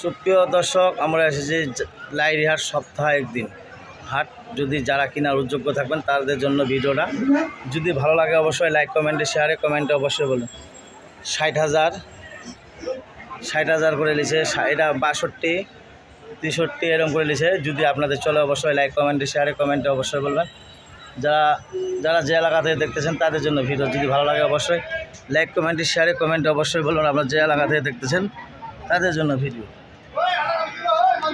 সুপ্রিয় দর্শক, আমরা এসেছি লাইরিহাট সপ্তাহে একদিন হাট যদি যারা কিনার উদ্যোগ্য থাকবেন, তাদের জন্য ভিডিওটা। যদি ভালো লাগে অবশ্যই লাইক কমেন্টে শেয়ারে কমেন্টে অবশ্যই বলুন। ষাট হাজার ষাট হাজার করে লিছে এটা বাষট্টি, তেষট্টি এরকম করে লিছে। যদি আপনাদের চলে, অবশ্যই লাইক কমেন্টে শেয়ারে কমেন্টে অবশ্যই বলবেন। যারা যারা যে এলাকা থেকে দেখতেছেন, তাদের জন্য ভিডিও যদি ভালো লাগে, অবশ্যই লাইক কমেন্টে শেয়ারে কমেন্টে অবশ্যই বলুন। আপনারা যে এলাকা থেকে দেখতেছেন, তাদের জন্য ভিডিও।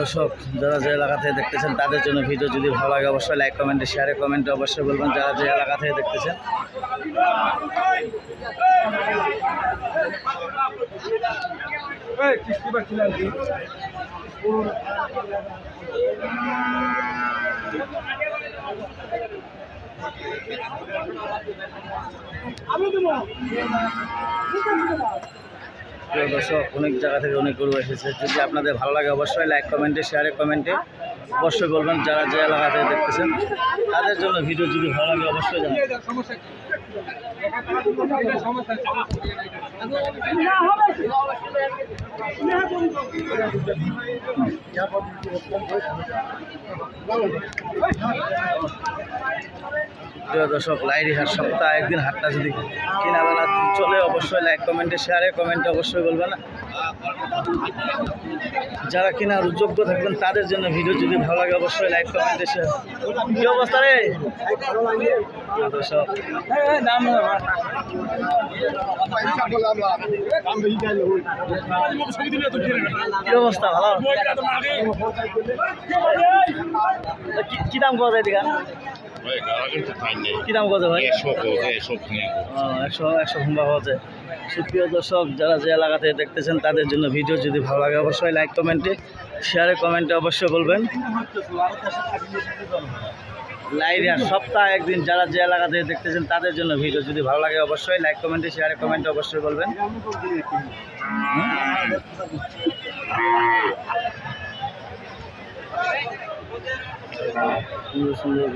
দর্শক, যারা যে এলাকা থেকে দেখতেছেন, তাদের জন্য ভিডিও যদি ভালো লাগে, অবশ্যই লাইক কমেন্টে শেয়ারে কমেন্টে অবশ্যই বলবেন যারা যে এলাকা থেকে দেখতেছেন প্রিয় দর্শক, অনেক জায়গা থেকে অনেক গরু এসেছে। যদি আপনাদের ভালো লাগে, অবশ্যই লাইক কমেন্টে শেয়ারে কমেন্টে অবশ্যই বলবেন যারা যে এলাকা থেকে দেখতেছেন, তাদের জন্য ভিডিও যদি ভালো লাগে, অবশ্যই জানাবেন। প্রিয় দর্শক লাইরি হাট সপ্তাহে একদিন হাটটা যদি কিনা বেলা চলে, অবশ্যই লাইক, কমেন্টে শেয়ারে কমেন্টে অবশ্যই বলবেন যারা কিনার উদ্যোগ্য থাকবেন, তাদের জন্য ভিডিও যদি ভালো লাগে, অবশ্যই লাইক, কমেন্টে শেয়ার কি অবস্থা রে? কি অবস্থা? ভালো? কি- দাম এদিকে? ভাই কি দাম কত ভাই? একশো একশো ঘুমবা হচ্ছে সুপ্রিয় দর্শক যারা যে এলাকা থেকে দেখতেছেন তাদের জন্য ভিডিও যদি ভালো লাগে অবশ্যই লাইক কমেন্টে শেয়ারে কমেন্টে অবশ্যই বলবেন। লাইভ সপ্তাহে একদিন যারা যে এলাকা থেকে দেখতেছেন তাদের জন্য ভিডিও যদি ভালো লাগে অবশ্যই লাইক কমেন্টে শেয়ারে কমেন্টে অবশ্যই বলবেন। সুন্দর সুন্দর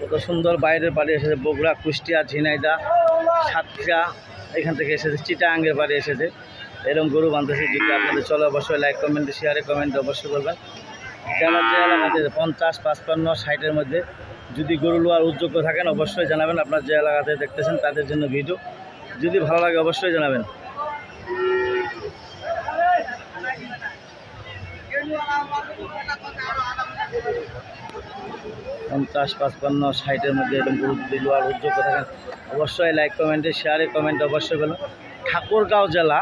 কত সুন্দর বাইরের বাড়ি এসেছে, বগুড়া, কুষ্টিয়া, ঝিনাইদা, সাতক্ষীরা, এখান থেকে এসেছে, চিটাঙ্গের বাড়ি এসেছে। এরকম গরু বাঁধতেছে, যদি আপনাদের চলে অবশ্যই লাইক কমেন্টে শেয়ারে কমেন্টে অবশ্যই করবেন যারা যে এলাকাতে পঞ্চাশ, পাঁচপান্ন, ষাটের মধ্যে। যদি গরু লোয়ার উদ্যোগ্য থাকেন, অবশ্যই জানাবেন আপনার যে এলাকাতে দেখতেছেন তাদের জন্য ভিডিও। যদি ভালো লাগে, অবশ্যই জানাবেন। পঞ্চাশ, পাঁচপান্ন, ষাটের মধ্যে এরকম গরু যদি লোয়ার উদ্যোগ থাকেন, অবশ্যই লাইক কমেন্টে শেয়ারে কমেন্ট অবশ্যই বলুন। ঠাকুরগাঁও জেলা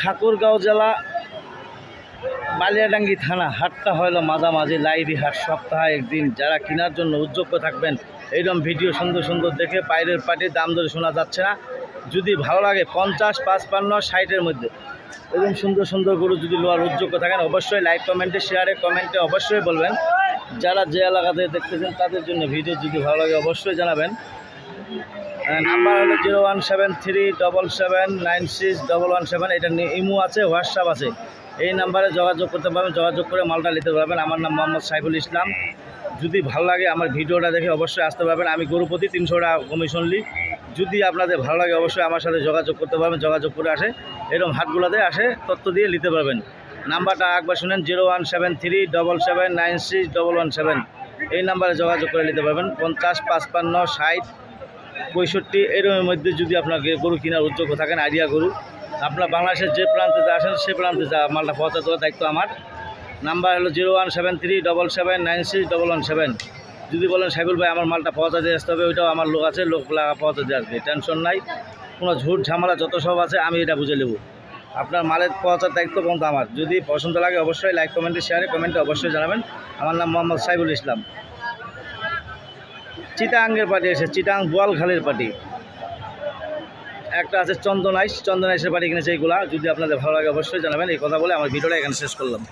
ঠাকুরগাঁও জেলা বালিয়াডাঙ্গি থানা হাটটা হলো মাঝামাঝি লাইরি হাট, সপ্তাহে একদিন। যারা কেনার জন্য উদ্যোগ্য থাকবেন, এইরকম ভিডিও সুন্দর সুন্দর দেখে বাইরের পার্টির দাম ধরে শোনা যাচ্ছে না। যদি ভালো লাগে, পঞ্চাশ, পাঁচপান্ন, ষাটের মধ্যে। এরকম সুন্দর সুন্দর গরু যদি লোয়ার উদ্যোগ্য থাকেন, অবশ্যই লাইক, কমেন্টে শেয়ারে, কমেন্টে অবশ্যই বলবেন। যারা যে এলাকাতে দেখতেছেন, তাদের জন্য ভিডিও যদি ভালো লাগে, অবশ্যই জানাবেন। নাম্বার হলো zero one seven three double seven nine six double one seven. এটা ইমো আছে, হোয়াটসঅ্যাপ আছে। এই নাম্বারে যোগাযোগ করতে পারবেন, যোগাযোগ করে মালটা নিতে পারবেন। আমার নাম মোহাম্মদ সাইফুল ইসলাম। যদি ভালো লাগে আমার ভিডিওটা দেখে অবশ্যই আসতে পারবেন। আমি গরুপতি তিনশো টাকা কমিশন নিই যদি আপনাদের ভালো লাগে অবশ্যই আমার সাথে যোগাযোগ করতে পারবেন, যোগাযোগ করে আসে। এরকম হাটগুলোতে আসে, তথ্য দিয়ে নিতে পারবেন। নাম্বারটা একবার শুনেন, zero one seven three double seven nine six double one seven. এই নাম্বারে যোগাযোগ করে নিতে পারবেন। পঞ্চাশ, পাঁচপান্ন, ষাট, পঁয়ষট্টি, এরকমের মধ্যে যদি আপনার গে- গরু কেনার উদ্যোগ থাকেন, আইডিয়া গরু আপনার বাংলাদেশের যে প্রান্তে আসেন, সে প্রান্তে যা মালটা পৌঁছে দেওয়ার দায়িত্ব আমার। নাম্বার হলো zero one seven three double seven nine six double one seven. যদি বলেন সাইবুল ভাই, আমার মালটা পৌঁছা দিয়ে আসতে হবে, ওইটাও আমার লোক আছে, লোক লাগা পৌঁছা দিয়ে আসবে, টেনশন নাই। কোনো ঝুট ঝামেলা যত সব আছে, আমি এটা বুঝে নেব। আপনার মালের পৌঁছার দায়িত্ব কিন্তু আমার। যদি পছন্দ লাগে অবশ্যই লাইক, কমেন্টে শেয়ারে কমেন্টে অবশ্যই জানাবেন। আমার নাম মোহাম্মদ সাইবুল ইসলাম। চিটাঙ্গের পার্টি এসে চিটাং বোয়ালখালের পার্টি। একটা আছে চন্দন আইস। চন্দন আইসের বাড়ি কিনেছে এইগুলা যদি আপনাদের ভালো লাগে অবশ্যই জানাবেন। এই কথা বলে আমার ভিডিওটা এখানে শেষ করলাম।